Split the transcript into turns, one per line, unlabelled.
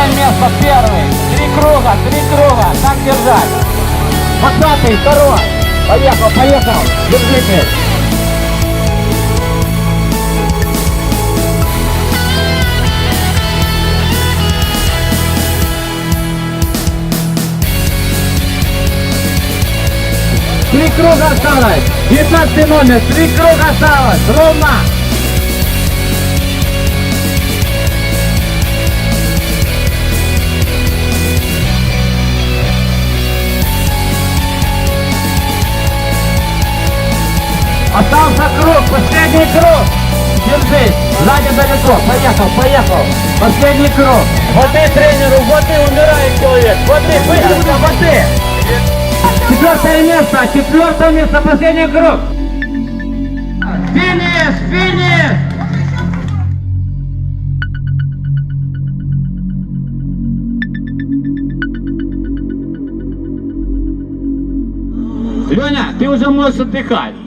Поехал первый. Три круга, три круга. Так держать. Двадцатый, второй. Поехал, поехал. Держите. Три круга осталось. 19 номер. Три круга осталось. Ровно. Круг, последний круг. Держись, сзади далеко. Поехал, поехал. Последний круг. Вот ты тренеру, вот ты умирает человек. Вот ты, быстренько, вот ты. Четвертое место, четвертое место, последний круг. Финиш, финиш. Леня, ты уже можешь отдыхать.